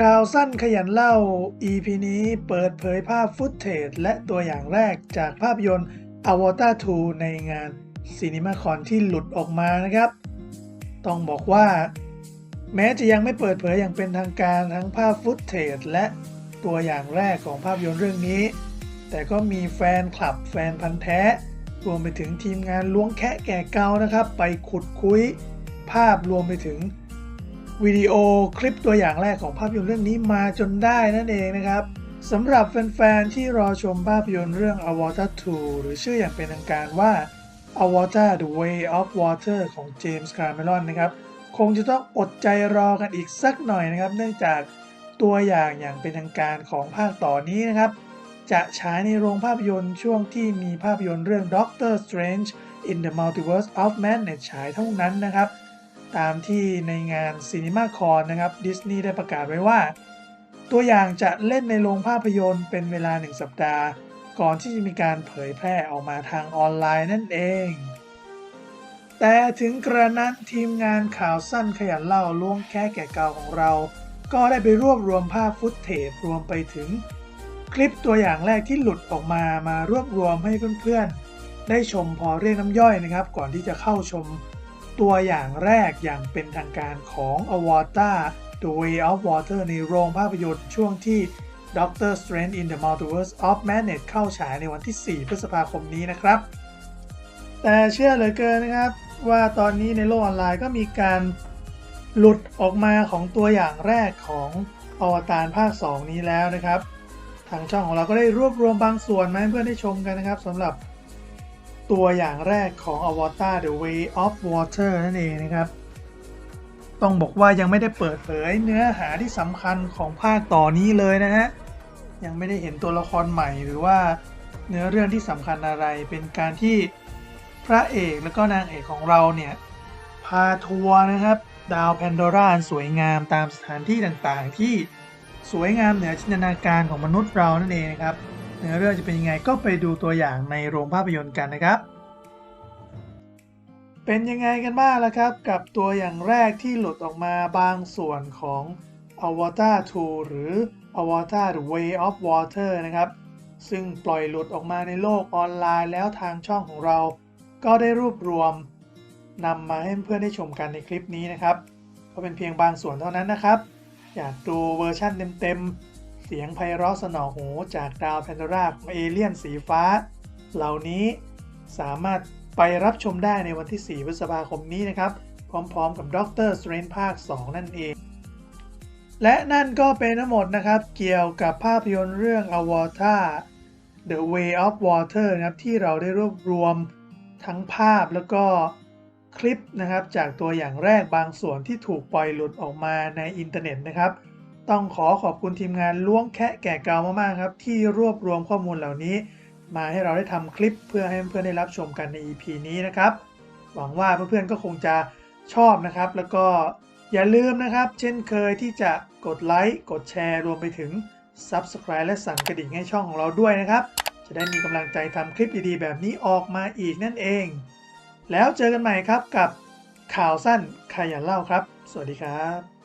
ข่าวสั้นขยันเล่า EP นี้เปิดเผยภาพฟุตเทจและตัวอย่างแรกจากภาพยนตร์ Avatar 2 ในงาน CinemaCon ที่หลุดออกมานะครับ ต้องบอกว่า แม้จะยังไม่เปิดเผยอย่างเป็นทางการทั้งภาพฟุตเทจและตัวอย่างแรกของภาพยนตร์เรื่องนี้ แต่ก็มีแฟนคลับแฟนพันธ์แท้ รวมไปถึงทีมงานล้วงแคะแก่เกานะครับ ไปขุดคุย ภาพรวมไปถึง วิดีโอคลิปตัวอย่างแรกของภาพยนตร์เรื่องนี้มาจนได้นั่นเองนะครับสำหรับแฟนๆ ที่รอชมภาพยนตร์เรื่อง Avatar 2 หรือชื่ออย่างเป็นทางการว่า Avatar The Way of Water ของเจมส์คาร์เมลอนนะครับ คงจะต้องอดใจรอกันอีกสักหน่อยนะครับ เนื่องจากตัวอย่างอย่างเป็นทางการของภาคต่อนนี้นะครับ จะฉายในโรงภาพยนตร์ช่วงที่มีภาพยนตร์เรื่อง Doctor Strange in the Multiverse of Madness ฉายเท่านั้นนะครับ ตามที่ในงาน CinemaCon นะครับดิสนีย์ได้ประกาศไว้ว่า ตัวอย่างจะเล่นในโรงภาพยนตร์เป็นเวลา 1 สัปดาห์ ก่อนที่จะมีการเผยแพร่ออกมาทางออนไลน์นั่นเอง แต่ถึงกระนั้นทีมงานข่าวสั้นขยันเล่าล่วงแค่แก่เก่าของเรา ก็ได้ไปรวบรวมภาพฟุตเทจรวมไปถึง คลิปตัวอย่างแรกที่หลุดออกมามารวบรวมให้เพื่อนๆได้ชมพอเรียกน้ำย่อยนะครับ ก่อนที่จะเข้าชม ตัวอย่างแรกอย่างเป็นทางการของ Avatar The Way of Water ในโรงภาพยนตร์ช่วงที่ Doctor Strange in the Multiverse of Madness เข้าฉายในวันที่ 4 พฤษภาคมนี้นะครับ แต่เชื่อเหลือเกินนะครับ ว่าตอนนี้ในโลกออนไลน์ก็มีการหลุดออกมาของตัวอย่างแรกของอวตารภาค 2 นี้แล้วนะครับ ทางช่องของเราก็ได้รวบรวมบางส่วนมาให้เพื่อนได้ชมกันนะครับสำหรับ ตัวอย่างแรกของ Avatar The Way of Water นั่นเองนะครับ ต้องบอกว่ายังไม่ได้เปิดเผยเนื้อหาที่สำคัญของภาคต่อนี้เลยนะฮะ ยังไม่ได้เห็นตัวละครใหม่หรือว่าเนื้อเรื่องที่สำคัญอะไร เป็นการที่พระเอกและก็นางเอกของเราเนี่ย พาทัวร์นะครับ ดาวแพนโดราอันสวยงามตามสถานที่ต่างๆ ที่สวยงามเหนือจินตนาการของมนุษย์เรานั่นเองนะครับ เนื้อเรื่องจะเป็นยังไงก็ไปดูตัวอย่างในโรงภาพยนตร์กันนะครับ เป็นยังไงกันบ้างล่ะครับ กับตัวอย่างแรกที่หลุดออกมาบางส่วนของ Avatar 2 หรือ Avatar The Way of Water นะครับ ซึ่งปล่อยหลุดออกมาในโลกออนไลน์แล้วทางช่องของเรา ก็ได้รวบรวมนำมาให้เพื่อนได้ชมกันในคลิปนี้นะครับ ก็เป็นเพียงบางส่วนเท่านั้นนะครับ อยากดูเวอร์ชั่นเต็มๆ สียงไพเราะสนอหูจากดาวแพนโดราของเอเลี่ยนสีฟ้า เหล่านี้สามารถไปรับชมได้ในวันที่ 4 พฤษภาคมนี้นะครับ พร้อมๆกับด็อกเตอร์สเตรนภาค 2 นั่นเอง และนั่นก็เป็นทั้งหมดนะครับ เกี่ยวกับภาพยนตร์เรื่อง Avatar The Way of Water นะครับ ที่เราได้รวบรวมทั้งภาพแล้วก็คลิปนะครับ จากตัวอย่างแรกบางส่วนที่ถูกปล่อยหลุดออกมาในอินเทอร์เน็ตนะครับ ต้องขอขอบคุณทีมงานล้วงแคะแก่เกามากๆครับ ที่รวบรวมข้อมูลเหล่านี้ มาให้เราได้ทำคลิปเพื่อให้เพื่อนๆได้รับชมกันใน EP นี้นะครับ หวังว่าเพื่อนๆก็คงจะชอบนะครับ แล้วก็อย่าลืมนะครับ เช่นเคยที่จะกดไลค์กดแชร์รวมไปถึง Subscribe และสั่นกระดิ่งให้ช่องของเราด้วยนะครับ จะได้มีกำลังใจทำคลิปดีๆ แบบนี้ออกมาอีกนั่นเอง แล้วเจอกันใหม่ครับกับข่าวสั้นขยันเล่าครับ สวัสดีครับ